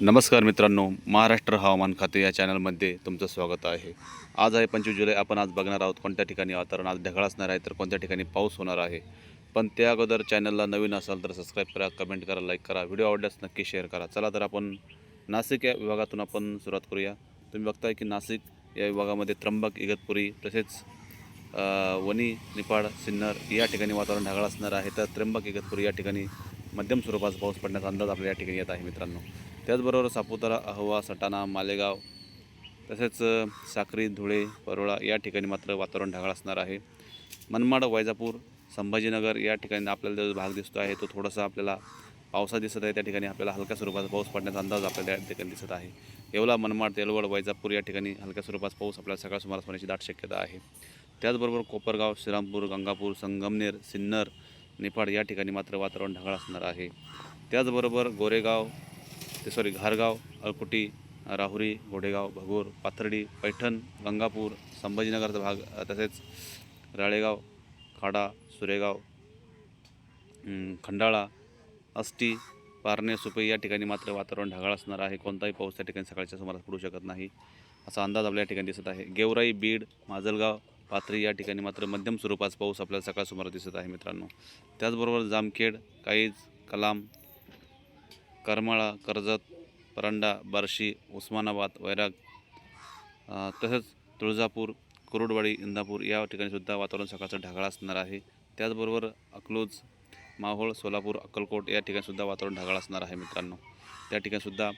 नमस्कार मित्रांनो महाराष्ट्र हवामान खाते या चॅनलमध्ये तुमचं स्वागत आहे. आज आहे पंचवीस जुलै आपण आज बघणार आहोत कोणत्या ठिकाणी वातावरण आज ढगाळ असणार आहे तर कोणत्या ठिकाणी पाऊस होणार आहे. पण त्या अगोदर चॅनलला नवीन असाल तर सबस्क्राईब करा कमेंट करा लाईक करा व्हिडिओ आवडल्यास नक्की शेअर करा. चला तर आपण नाशिक या विभागातून आपण सुरुवात करूया. तुम्ही बघताय की नाशिक या विभागामध्ये त्र्यंबक इगतपुरी तसेच वणी निपाड सिन्नर या ठिकाणी वातावरण ढगाळ असणार आहे. तर त्र्यंबक इगतपुरी या ठिकाणी मध्यम स्वरूपाचा पाऊस पडण्याचा अंदाज आपल्या या ठिकाणी येत आहे मित्रांनो. त्याचबरोबर सापुतारा अहवा सटाणा मालेगाव तसेच साक्री धुळे परोळा या ठिकाणी मात्र वातावरण ढगाळ असणार आहे. मनमाड वैजापूर संभाजीनगर या ठिकाणी आपल्याला जो भाग दिसतो आहे तो थोडासा आपल्याला पावसा दिसत आहे. त्या ठिकाणी आपल्याला हलक्या स्वरूपाचा पाऊस पडण्याचा अंदाज आपल्याला या ठिकाणी दिसत आहे. येवला मनमाड तेलवड वैजापूर या ठिकाणी हलक्या स्वरूपाचा पाऊस आपल्याला सकाळ सुमारास होण्याची दाट शक्यता आहे. त्याचबरोबर कोपरगाव श्रीरामपूर गंगापूर संगमनेर सिन्नर निफाड या ठिकाणी मात्र वातावरण ढगाळ असणार आहे. त्याचबरोबर गोरेगाव ते सॉरी घारगाव अळकुटी राहुरी घोडेगाव भगूर पाथर्डी पैठण गंगापूर संभाजीनगरचा भाग तसेच राळेगाव खाडा सुरेगाव खंडाळा अष्टी पारणे सुपई या ठिकाणी मात्र वातावरण ढगाळ असणार आहे. कोणताही पाऊस त्या ठिकाणी सकाळच्या सुमारास पडू शकत नाही. असा अंदाज आपल्या या ठिकाणी दिसत आहे. गेवराई बीड माजलगाव पाथरी या ठिकाणी मात्र मध्यम स्वरूपाचा पाऊस आपल्याला सकाळ सुमारास दिसत आहे मित्रांनो. त्याचबरोबर जामखेड काईज कलाम करमाळा कर्जत परांडा बार्शी उस्मानाबाद वैराग तसंच तुळजापूर कुरुडवाडी इंदापूर या ठिकाणीसुद्धा वातावरण सकाळचं ढगाळ असणार आहे. त्याचबरोबर अकलूज माहोळ सोलापूर अक्कलकोट या ठिकाणीसुद्धा वातावरण ढगाळ असणार आहे मित्रांनो. त्या ठिकाणीसुद्धा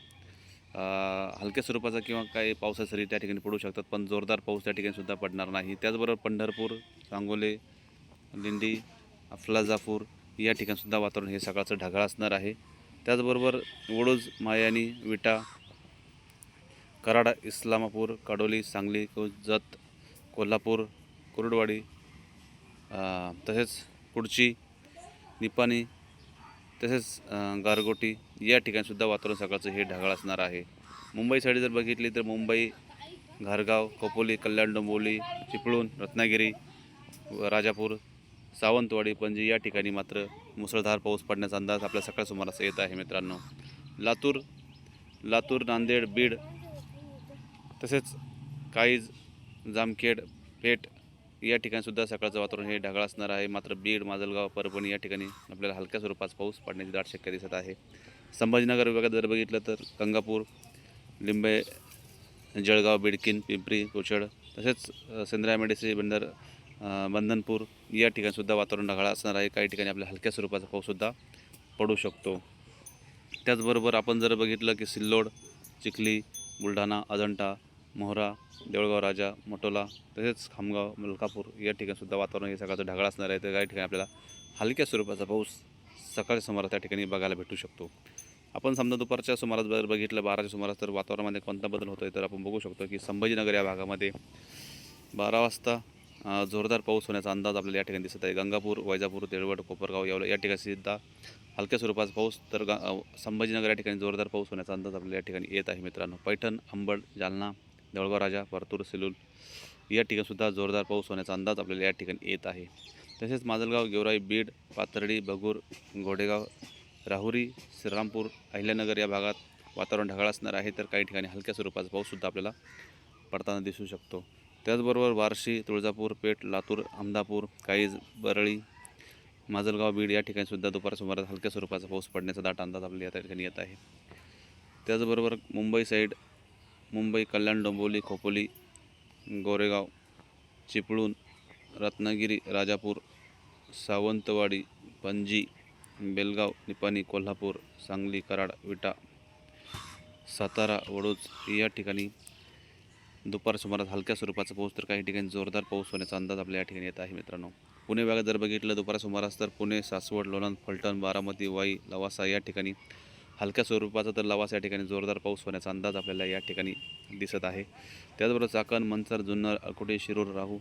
हलक्या स्वरूपाचा किंवा काही पावसाच्या सरी त्या ठिकाणी पडू शकतात पण जोरदार पाऊस त्या ठिकाणीसुद्धा पडणार नाही. त्याचबरोबर पंढरपूर सांगोले लिंडी अफलाजापूर या ठिकाणीसुद्धा वातावरण हे सकाळचं ढगाळ असणार आहे. त्याचबरोबर वडूज मायानी विटा कराड इस्लामापूर काडोली सांगली जत कोल्हापूर कुरुडवाडी तसेच कुडची निपाणी तसेच गारगोटी या ठिकाणीसुद्धा वातावरण सकाळचं हे ढगाळ असणार आहे. मुंबईसाठी जर बघितली तर मुंबई घारगाव खोपोली कल्याण डोंबोली चिपळूण रत्नागिरी व राजापूर सावंतवाडी पणजी या ठिकाणी मात्र मुसळधार पाऊस पडण्याचा अंदाज आपल्या सकाळ सुमारास येत आहे मित्रांनो. लातूर लातूर नांदेड बीड तसेच काईज जामखेड पेठ या ठिकाणीसुद्धा सकाळचं वातावरण हे ढगाळ असणार आहे. मात्र बीड माजलगाव परभणी या ठिकाणी आपल्याला हलक्या स्वरूपात पाऊस पडण्याची दाट शक्यता दिसत आहे. संभाजीनगर विभागात जर बघितलं तर गंगापूर लिंबे जळगाव बिडकिन पिंपरी कोचड तसेच सेंद्रिया मेडिसी बंदर बंधनपूर या ठिकाणीसुद्धा वातावरण ढगाळ असणार आहे. काही ठिकाणी आपल्या हलक्या स्वरूपाचा पाऊससुद्धा पडू शकतो. त्याचबरोबर आपण जर बघितलं की सिल्लोड चिखली बुलढाणा अजंठा मोहरा देवळगाव राजा मोटोला तसेच खामगाव मलकापूर या ठिकाणीसुद्धा वातावरण हे सकाळचं ढगाळ असणार आहे. तर काही ठिकाणी आपल्याला हलक्या स्वरूपाचा पाऊस सकाळच्या सुमारास त्या ठिकाणी बघायला भेटू शकतो. आपण समजा दुपारच्या सुमारास जर बघितलं बाराच्या सुमारास तर वातावरणामध्ये कोणता बदल होतो आहे तर आपण बघू शकतो की संभाजीनगर या भागामध्ये बारा वाजता जोरदार पाऊस होण्याचा अंदाज आपल्याला या ठिकाणी दिसत आहे. गंगापूर वैजापूर तेळवड कोपरगाव यावलं या ठिकाणी सुद्धा हलक्या स्वरूपाचा पाऊस तर गा संभाजीनगर या ठिकाणी जोरदार पाऊस होण्याचा अंदाज आपल्याला या ठिकाणी येत आहे मित्रांनो. पैठण अंबड जालना देवळगाव राजा परतूर सेलूल या ठिकाणीसुद्धा जोरदार पाऊस होण्याचा अंदाज आपल्याला या ठिकाणी येत आहे. तसेच माजलगाव गेवराई बीड पाथर्डी बगूर घोडेगाव राहुरी श्रीरामपूर अहिल्यानगर या भागात वातावरण ढगाळ असणार आहे तर काही ठिकाणी हलक्या स्वरूपाचा पाऊससुद्धा आपल्याला पडताना दिसू शकतो. त्याचबरोबर बार्शी तुळजापूर पेठ लातूर अहमदापूर काईज बरळी माजलगाव बीड या ठिकाणी सुद्धा दुपार सुमारास हलक्या स्वरूपाचा पाऊस पडण्याचा दाट अंदाज आपल्या या ठिकाणी येत आहे. त्याचबरोबर मुंबई साईड मुंबई कल्याण डोंबिवली खोपोली गोरेगाव चिपळूण रत्नागिरी राजापूर सावंतवाडी पणजी बेलगाव निपाणी कोल्हापूर सांगली कराड विटा सातारा वडोज या ठिकाणी दुपार सुमारास हलक्या स्वरूपाचा पाऊस तर काही ठिकाणी जोरदार पाऊस होण्याचा अंदाज आपल्या या ठिकाणी येत आहे मित्रांनो. पुणे भागात जर बघितलं दुपार सुमारास तर पुणे सासवड लोणंद फलटण बारामती वाई लवासा या ठिकाणी हलक्या स्वरूपाचा तर लवासा या ठिकाणी जोरदार पाऊस होण्याचा अंदाज आपल्याला या ठिकाणी दिसत आहे. त्याचबरोबर चाकण मंचर जुन्नर अकोटे शिरूर राहू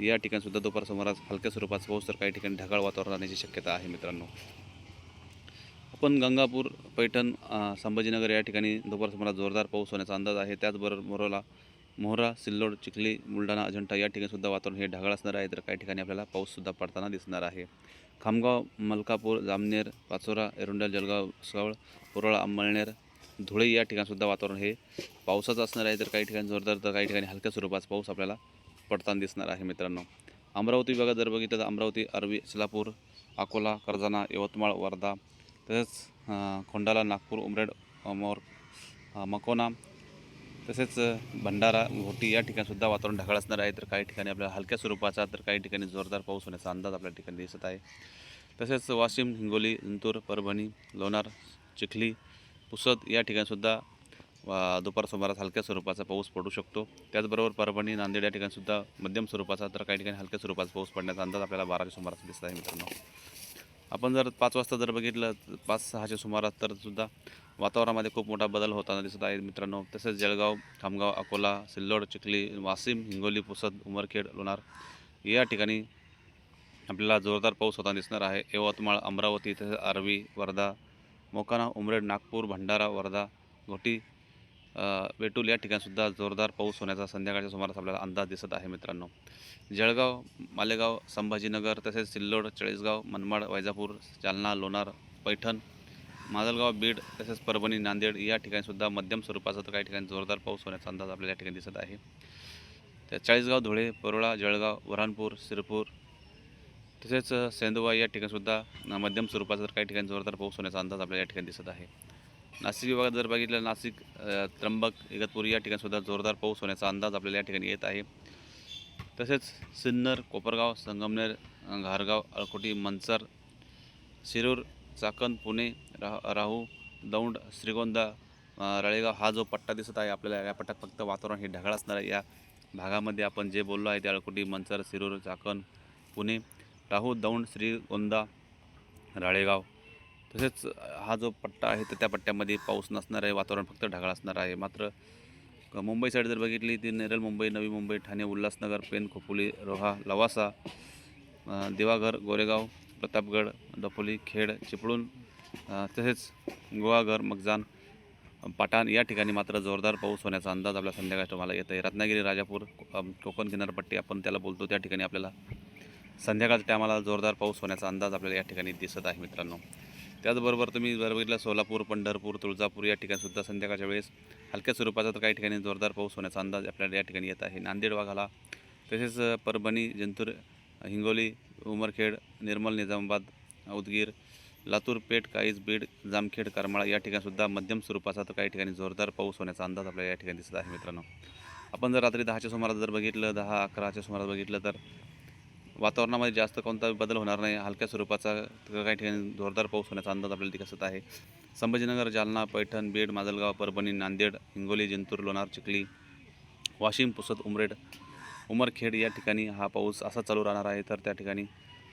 या ठिकाणीसुद्धा दुपार सुमारास हलक्या स्वरूपाचा पाऊस तर काही ठिकाणी ढगाळ वातावरण राहण्याची शक्यता आहे मित्रांनो. आपण गंगापूर पैठण संभाजीनगर या ठिकाणी दुपार सुमारास जोरदार पाऊस होण्याचा अंदाज आहे. त्याचबरोबर मोरोला मोहरा सिल्लोड चिखली बुलढाणा अजंठा या ठिकाणी सुद्धा वातावरण हे ढगाळ असणार आहे. तर काही ठिकाणी आपल्याला पाऊससुद्धा पडताना दिसणार आहे. खामगाव मलकापूर जामनेर पाचोरा एरुंडल जळगाव सवळ पुरळ अंमळनेर धुळे या ठिकाणसुद्धा वातावरण हे पावसाचं असणार आहे. तर काही ठिकाणी जोरदार तर काही ठिकाणी हलक्या स्वरूपाचा पाऊस आपल्याला पडताना दिसणार आहे मित्रांनो. अमरावती विभागात जर बघितलं तर अमरावती अरवी सोलापूर अकोला कर्जाना यवतमाळ वर्धा तसेच खोंडाला नागपूर उमरेड मोर मकोना तसेच भंडारा घोटी या ठिकाणीसुद्धा वातावरण ढगाळ असणार आहे. तर काही ठिकाणी आपल्याला हलक्या स्वरूपाचा तर काही ठिकाणी जोरदार पाऊस होण्याचा अंदाज आपल्या ठिकाणी दिसत आहे. तसेच वाशिम हिंगोली जिंतूर परभणी लोणार चिखली पुसद या ठिकाणीसुद्धा वा- दुपार सुमारास हलक्या स्वरूपाचा पाऊस पडू शकतो. त्याचबरोबर परभणी नांदेड या ठिकाणीसुद्धा मध्यम स्वरूपाचा तर काही ठिकाणी हलक्या स्वरूपाचा पाऊस पडण्याचा अंदाज आपल्याला बाराच्या सुमारास दिसत आहे मित्रांनो. आपण जर पाच वाजता जर बघितलं तर पाच सहाच्या सुमारास तर सुद्धा वातावरणामध्ये खूप मोठा बदल होताना दिसत आहे मित्रांनो. तसेच जळगाव खामगाव अकोला सिल्लोड चिखली वाशिम हिंगोली पुसद उमरखेड लोणार या ठिकाणी आपल्याला जोरदार पाऊस होताना दिसणार आहे. यवतमाळ अमरावती तसेच आरवी वर्धा मोकाना उमरेड नागपूर भंडारा वर्धा घोटी वेटूल या ठिकाणीसुद्धा जोरदार पाऊस होण्याचा संध्याकाळच्या सुमारास आपल्याला अंदाज दिसत आहे मित्रांनो. जळगाव मालेगाव संभाजीनगर तसेच सिल्लोड चाळीसगाव मनमाड वैजापूर जालना लोणार पैठण माजलगाव बीड तसेच परभणी नांदेड या ठिकाणीसुद्धा मध्यम स्वरूपाचा तर काही ठिकाणी जोरदार पाऊस होण्याचा अंदाज आपल्याला या ठिकाणी दिसत आहे. त्या चाळीसगाव धुळे परोळा जळगाव बुऱ्हाणपूर सिरपूर तसेच सेंदुवा या ठिकाणीसुद्धा मध्यम स्वरूपाचा तर काही ठिकाणी जोरदार पाऊस होण्याचा अंदाज आपल्याला या ठिकाणी दिसत आहे. नाशिक विभागात जर बघितलं नाशिक त्र्यंबक इगतपुरी या ठिकाणीसुद्धा जोरदार पाऊस होण्याचा अंदाज आपल्याला या ठिकाणी येत आहे. तसेच सिन्नर कोपरगाव संगमनेर घारगाव अळकोटी मंचर शिरूर चाकण पुणे रा राहू दौंड श्रीगोंदा राळेगाव हा जो पट्टा दिसत आहे आपल्याला या पट्ट्यात फक्त वातावरण हे ढगाळ असणार आहे. या भागामध्ये आपण जे बोललो आहे ते अळकुटी मंचर शिरूर चाकण पुणे राहू दौंड श्रीगोंदा राळेगाव तसेच हा जो पट्टा आहे तर त्या पट्ट्यामध्ये पाऊस नसणार आहे वातावरण फक्त ढगाळ असणार आहे. मात्र मुंबई साईड जर बघितली ती नेरल मुंबई नवी मुंबई ठाणे उल्हासनगर पेन खोपोली रोहा लवासा देवाघर गोरेगाव प्रतापगड दपोली खेड चिपळूण तसेच गोवाघर मगजान पाटाण या ठिकाणी मात्र जोरदार पाऊस होण्याचा अंदाज आपल्या संध्याकाळच्या मला येत आहे रत्नागिरी राजापूर कोकण किनारपट्टी आपण त्याला बोलतो त्या ठिकाणी आपल्याला संध्याकाळच्या टायमाला जोरदार पाऊस होण्याचा अंदाज आपल्याला या ठिकाणी दिसत आहे मित्रांनो. त्याचबरोबर तुम्ही जर बघितलं सोलापूर पंढरपूर तुळजापूर या ठिकाणीसुद्धा संध्याकाळच्या वेळेस हलक्या स्वरूपाचा तर काही ठिकाणी जोरदार पाऊस होण्याचा अंदाज आपल्याला या ठिकाणी येत आहे. नांदेड वाघाला तसेच परभणी जंतूर हिंगोली उमरखेड निर्मल निजामाबाद उदगीर लातूर पेठ काईज बीड जामखेड करमाळा या ठिकाणीसुद्धा मध्यम स्वरूपाचा तर काही ठिकाणी जोरदार पाऊस होण्याचा अंदाज आपल्याला या ठिकाणी दिसत आहे मित्रांनो. आपण जर रात्री दहाच्या सुमारास जर बघितलं दहा अकराच्या सुमारास बघितलं तर वातावरणामध्ये जास्त कोणता बदल होणार नाही. हलक्या स्वरूपाचा तर काही ठिकाणी जोरदार पाऊस होण्याचा अंदाज आपल्याला दिसत आहे. संभाजीनगर जालना पैठण बीड माजलगाव परभणी नांदेड हिंगोली जिंतूर लोणार चिखली वाशिम पुसद उमरेड उमरखेड या ठिकाणी हा पाऊस असा चालू राहणार आहे. तर त्या ठिकाणी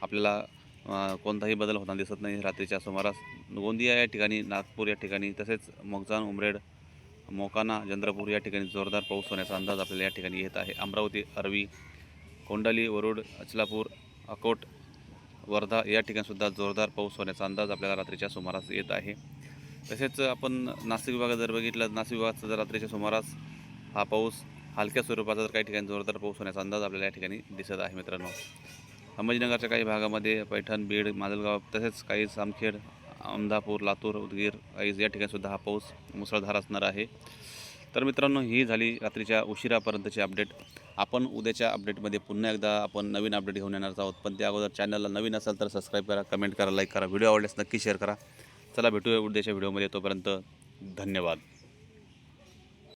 आपल्याला कोणताही बदल होताना दिसत नाही. रात्रीच्या सुमारास गोंदिया या ठिकाणी नागपूर या ठिकाणी तसेच मोगजान उमरेड मोकाना चंद्रपूर या ठिकाणी जोरदार पाऊस होण्याचा अंदाज आपल्याला या ठिकाणी येत आहे. अमरावती अरवी कोंडाली वरुड अचलापूर अकोट वर्धा या ठिकाणीसुद्धा जोरदार पाऊस होण्याचा अंदाज आपल्याला रात्रीच्या सुमारास येत आहे. तसेच आपण नाशिक विभागात जर बघितलं नाशिक विभागात जर रात्रीच्या सुमारास हा पाऊस हलक्या स्वरूपाचा तर काही ठिकाणी जोरदार पाऊस होण्याचा अंदाज आपल्याला या ठिकाणी दिसत आहे मित्रांनो. संभाजीनगरच्या काही भागामध्ये पैठण बीड माजलगाव तसेच काही सामखेड अमदापूर लातूर उदगीर काही या ठिकाणीसुद्धा हा पाऊस मुसळधार असणार आहे. तर मित्रांनो ही झाली रात्रीच्या उशिरापर्यंतची अपडेट. आपण उद्याच्या अपडेटमध्ये पुन्हा एकदा आपण नवीन अपडेट घेऊन येणार आहोत. पण त्या अगोदर चॅनलला नवीन असाल तर सबस्क्राईब करा कमेंट करा लाईक करा व्हिडिओ आवडल्यास नक्की शेअर करा. चला भेटूया उद्याच्या व्हिडिओमध्ये. तोपर्यंत धन्यवाद.